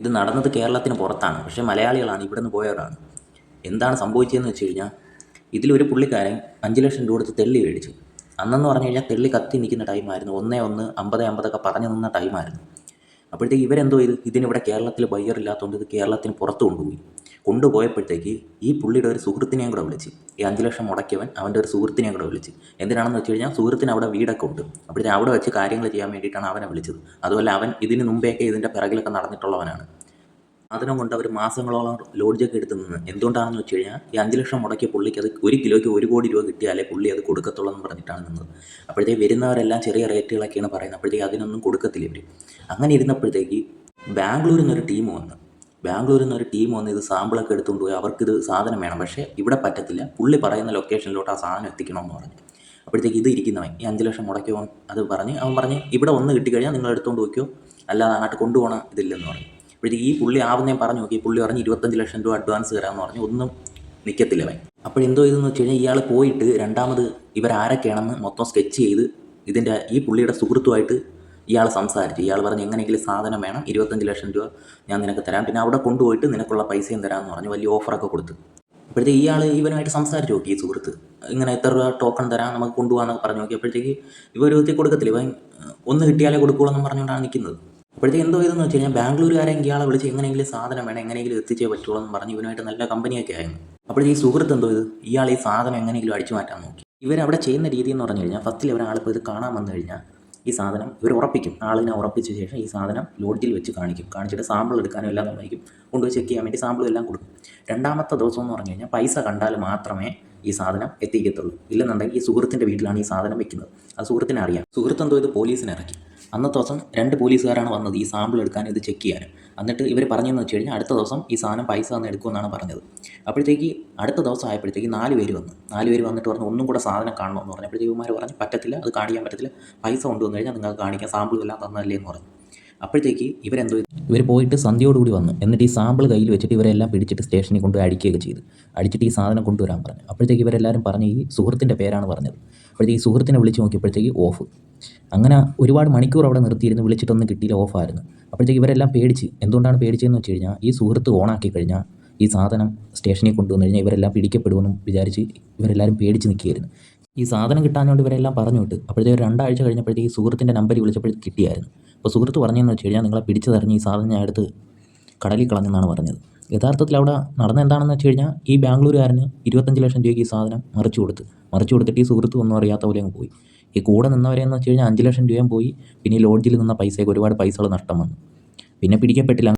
ഇത് നടന്നത് കേരളത്തിന് പുറത്താണ്. പക്ഷേ മലയാളികളാണ് ഇവിടെ നിന്ന് പോയവരാണ്. എന്താണ് സംഭവിച്ചതെന്ന് വെച്ച് കഴിഞ്ഞാൽ ഇതിലൊരു പുള്ളിക്കാരൻ അഞ്ച് ലക്ഷം രൂപ കൊടുത്ത് തെള്ളി മേടിച്ചു. അന്നെന്ന് പറഞ്ഞു കഴിഞ്ഞാൽ തെള്ളി കത്തി നിൽക്കുന്ന ടൈമായിരുന്നു ഒന്നേ ഒന്ന് അമ്പത് അമ്പതൊക്കെ പറഞ്ഞു നിന്ന ടൈമായിരുന്നു അപ്പോഴത്തേക്ക് ഇവരെന്തോ ഇത് ഇതിനിവിടെ കേരളത്തിൽ ബയ്യറില്ലാത്തതുകൊണ്ട് ഇത് കേരളത്തിന് പുറത്ത് കൊണ്ടുപോയി. കൊണ്ടുപോയപ്പോഴത്തേക്ക് ഈ പുള്ളിയുടെ ഒരു സുഹൃത്തിനെയും കൂടെ വിളിച്ച് ഈ അഞ്ച് ലക്ഷം മുടക്കിയവൻ അവന്റെ ഒരു സുഹൃത്തിനെയും കൂടെ വിളിച്ച്. എന്തിനാണെന്ന് വെച്ച് കഴിഞ്ഞാൽ സുഹൃത്തിന് അവിടെ വീടൊക്കെ ഉണ്ട്. അപ്പോഴത്തേക്ക് അവിടെ വെച്ച് കാര്യങ്ങൾ ചെയ്യാൻ വേണ്ടിയിട്ടാണ് അവനെ വിളിച്ചത്. അതുപോലെ അവൻ ഇതിന് മുമ്പേയൊക്കെ ഇതിന്റെ പിറകിലൊക്കെ നടന്നിട്ടുള്ളവനാണ്. സാധനം കൊണ്ട് അവർ മാസങ്ങളോളം ലോഡ്ജൊക്കെ എടുത്ത് നിന്ന് എന്തുകൊണ്ടാണെന്ന് വെച്ച് കഴിഞ്ഞാൽ ഈ അഞ്ച് ലക്ഷം മുടക്കിയ പുള്ളിക്ക് അത് ഒരു കിലോയ്ക്ക് ഒരു കോടി രൂപ കിട്ടിയാലേ പുള്ളി അത് കൊടുക്കത്തുള്ളൂ എന്ന് പറഞ്ഞിട്ടാണ് നിന്നത്. അപ്പോഴത്തേക്ക് വരുന്നവരെല്ലാം ചെറിയ റേറ്റുകളൊക്കെയാണ് പറയുന്നത്. അപ്പോഴത്തേക്ക് അതിനൊന്നും കൊടുക്കത്തില്ല ഇവർ അങ്ങനെ ഇരുന്നപ്പോഴത്തേക്ക് ബാംഗ്ലൂരിൽ നിന്നൊരു ടീം വന്ന് ബാംഗ്ലൂരിൽ നിന്നൊരു ടീം വന്ന് ഇത് സാമ്പിളൊക്കെ എടുത്തുകൊണ്ട് പോയി അവർക്കിത് സാധനം വേണം. പക്ഷേ ഇവിടെ പറ്റത്തില്ല. പുള്ളി പറയുന്ന ലൊക്കേഷനിലോട്ട് ആ സാധനം എത്തിക്കണമെന്ന് പറഞ്ഞു. അപ്പോഴത്തേക്ക് ഇത് ഇരിക്കുന്നവൻ. ഈ അഞ്ച് ലക്ഷം മുടക്കുമോ അത് പറഞ്ഞ് അവൻ പറഞ്ഞ് ഇവിടെ ഒന്ന് കിട്ടിക്കഴിഞ്ഞാൽ നിങ്ങൾ എടുത്തുകൊണ്ട് പോയിക്കോ അല്ലാതെ അങ്ങോട്ട് കൊണ്ടുപോകണം ഇതില്ലെന്ന് പറഞ്ഞു. അപ്പോഴത്തേക്ക് ഈ പുള്ളി ആവുന്നേ പറഞ്ഞു നോക്കി. പുള്ളി പറഞ്ഞ് ഇരുപത്തഞ്ച് ലക്ഷം രൂപ അഡ്വാൻസ് തരാമെന്ന് പറഞ്ഞു. ഒന്നും നിൽക്കത്തില്ല അവൻ. അപ്പോഴെന്തോ ഇതെന്ന് വെച്ച് കഴിഞ്ഞാൽ ഇയാൾ പോയിട്ട് രണ്ടാമത് ഇവരാരൊക്കെയാണെന്ന് മൊത്തം സ്കെച്ച് ചെയ്ത് ഇതിന്റെ ഈ പുള്ളിയുടെ സുഹൃത്തുമായിട്ട് ഇയാൾ സംസാരിച്ചു ഇയാൾ പറഞ്ഞു എങ്ങനെയെങ്കിലും സാധനം വേണം ഇരുപത്തഞ്ച് ലക്ഷം രൂപ ഞാൻ നിനക്ക് തരാം. പിന്നെ അവിടെ കൊണ്ടുപോയിട്ട് നിനക്കുള്ള പൈസയും തരാമെന്ന് പറഞ്ഞു വലിയ ഓഫറൊക്കെ കൊടുത്തു. അപ്പോഴത്തേക്ക് ഇയാൾ ഇവനുമായിട്ട് സംസാരിച്ചു നോക്കി ഈ സുഹൃത്ത്. ഇങ്ങനെ എത്ര രൂപ ടോക്കൺ തരാം നമുക്ക് കൊണ്ടുപോകാമെന്നൊക്കെ പറഞ്ഞു നോക്കി. അപ്പോഴത്തേക്ക് ഇവ ഒരുത്തി കൊടുക്കത്തില്ല. ഇവൻ ഒന്ന് കിട്ടിയാലേ കൊടുക്കുകയുള്ളൂ എന്ന് പറഞ്ഞുകൊണ്ടാണ് നിൽക്കുന്നത്. അപ്പോഴത്തേക്ക് എന്തോ ഇതെന്ന് വെച്ച് കഴിഞ്ഞാൽ ബാംഗ്ലൂരുകാരെ ഇയാളെ വിളിച്ച് എങ്ങനെയെങ്കിലും സാധനം വേണം എങ്ങനെയെങ്കിലും എത്തിച്ചേ പറ്റുള്ളൂ എന്ന് പറഞ്ഞ് ഇവനുമായിട്ട് നല്ല കമ്പനിയൊക്കെ ആയിരുന്നു. അപ്പോഴത്തേക്ക് ഈ സുഹൃത്ത് എന്തോ ഇത്? ഇയാൾ ഈ സാധനം എങ്ങനെയെങ്കിലും അടിച്ചു മാറ്റാൻ നോക്കി. ഇവരവിടെ ചെയ്യുന്ന രീതി എന്ന് പറഞ്ഞു കഴിഞ്ഞാൽ ഫസ്റ്റിൽ ഇവരാളിപ്പോൾ ഇത് കാണാൻ വന്നു കഴിഞ്ഞാൽ ഈ സാധനം ഇവർ ഉറപ്പിക്കും. ആളിനെ ഉറപ്പിച്ച ശേഷം ഈ സാധനം ലോഡ്ജിൽ വെച്ച് കാണിക്കും. കാണിച്ചിട്ട് സാമ്പിൾ എടുക്കാനും എല്ലാം സമ്മതിക്കും കൊണ്ടുപോയി ചെക്ക് ചെയ്യാൻ വേണ്ടി സാമ്പിളും എല്ലാം കൊടുക്കും. രണ്ടാമത്തെ ദിവസം എന്ന് പറഞ്ഞു കഴിഞ്ഞാൽ പൈസ കണ്ടാൽ മാത്രമേ ഈ സാധനം എത്തിക്കത്തുള്ളൂ. ഇല്ലെന്നുണ്ടെങ്കിൽ ഈ സുഹൃത്തിന്റെ വീട്ടിലാണ് ഈ സാധനം വെക്കുന്നത്. അത് സുഹൃത്തിനെ അറിയാം. സുഹൃത്ത് എന്തോ ഇത് പോലീസിനെ ഇറക്കി. അന്നത്തെ ദിവസം രണ്ട് പോലീസുകാരാണ് വന്നത് ഈ സാമ്പിൾ എടുക്കാൻ ഇത് ചെക്ക് ചെയ്യാൻ. എന്നിട്ട് ഇവർ പറഞ്ഞതെന്ന് വെച്ച് കഴിഞ്ഞാൽ അടുത്ത ദിവസം ഈ സാധനം പൈസ തന്നെ എടുക്കുമെന്നാണ് പറഞ്ഞത്. അപ്പോഴത്തേക്ക് അടുത്ത ദിവസം ആയപ്പോഴത്തേക്ക് നാല് പേര് വന്നു. നാല് പേര് വന്നിട്ട് പറഞ്ഞു ഒന്നും കൂടെ സാധനം കാണണമെന്ന് പറഞ്ഞു. അപ്പോഴത്തേക്ക് ഇവന്മാർ പറഞ്ഞു പറ്റത്തില്ല അത് കാണിക്കാൻ പറ്റത്തില്ല. പൈസ കൊണ്ടുവന്നു കഴിഞ്ഞാൽ നിങ്ങൾക്ക് കാണിക്കാം. സാമ്പിൾ എല്ലാം തന്നല്ലേ എന്ന് പറഞ്ഞു. അപ്പോഴത്തേക്ക് ഇവരെന്തോ ഇവർ പോയിട്ട് സന്ധ്യയോടുകൂടി വന്നു എന്നിട്ട് ഈ സാമ്പിൾ കയ്യിൽ വെച്ചിട്ട് ഇവരെല്ലാം പിടിച്ചിട്ട് സ്റ്റേഷനിൽ കൊണ്ട് അടിക്കുകയൊക്കെ ചെയ്തു. അടിച്ചിട്ട് ഈ സാധനം കൊണ്ടുവരാൻ പറഞ്ഞു. അപ്പോഴത്തേക്ക് ഇവരെല്ലാവരും പറഞ്ഞ് ഈ സുഹൃത്തിന്റെ പേരാണ് പറഞ്ഞത്. അപ്പോഴത്തേക്ക് ഈ സുഹൃത്തിനെ വിളിച്ച് നോക്കിയപ്പോഴത്തേക്ക് ഓഫ്. അങ്ങനെ ഒരുപാട് മണിക്കൂർ അവിടെ നിർത്തിയിരുന്നു വിളിച്ചിട്ടൊന്നും കിട്ടിയില്ല ഓഫായിരുന്നു അപ്പോഴത്തേക്ക് ഇവരെല്ലാം പേടിച്ച് എന്തുകൊണ്ടാണ് പേടിച്ചതെന്ന് വെച്ച് കഴിഞ്ഞാൽ ഈ സുഹൃത്ത് ഓണാക്കി കഴിഞ്ഞാൽ ഈ സാധനം സ്റ്റേഷനിൽ കൊണ്ടുവന്നു കഴിഞ്ഞാൽ ഇവരെല്ലാം പിടിക്കപ്പെടുമെന്നും വിചാരിച്ച് ഇവരെല്ലാവരും പേടിച്ച് നിൽക്കുകയായിരുന്നു. ഈ സാധനം കിട്ടാഞ്ഞുകൊണ്ട് ഇവരെല്ലാം പറഞ്ഞു വിട്ട് അപ്പോഴത്തേക്ക് രണ്ടാഴ്ച കഴിഞ്ഞപ്പോഴത്തേക്ക് ഈ സുഹൃത്തിന്റെ നമ്പർ വിളിച്ചപ്പോഴത്തേക്ക് കിട്ടിയായിരുന്നു. അപ്പോൾ സുഹൃത്ത് പറഞ്ഞതെന്ന് വെച്ച് കഴിഞ്ഞാൽ നിങ്ങളെ പിടിച്ചു തറിഞ്ഞ് ഈ സാധനം ഞാൻ എടുത്ത് കടലിൽ കളഞ്ഞെന്നാണ് പറഞ്ഞത്. യഥാർത്ഥത്തിൽ അവിടെ നടന്ന എന്താണെന്ന് വെച്ച് കഴിഞ്ഞാൽ ഈ ബാംഗ്ലൂരുകാരന് ഇരുപത്തഞ്ച് ലക്ഷം രൂപയ്ക്ക് ഈ സാധനം മറിച്ചു കൊടുത്ത് മറിച്ചു കൊടുത്തിട്ട് ഈ സുഹൃത്ത് ഒന്നും അറിയാത്ത പോലെ അങ്ങ് പോയി. ഈ കൂടെ നിന്നവരെന്ന് വെച്ച് കഴിഞ്ഞാൽ അഞ്ച് ലക്ഷം രൂപയും പോയി. പിന്നെ ഈ ലോഡ്ജിൽ നിന്ന പൈസയൊക്കെ ഒരുപാട് പൈസകൾ നഷ്ടം വന്നു. പിന്നെ പിടിക്കപ്പെട്ടില്ല.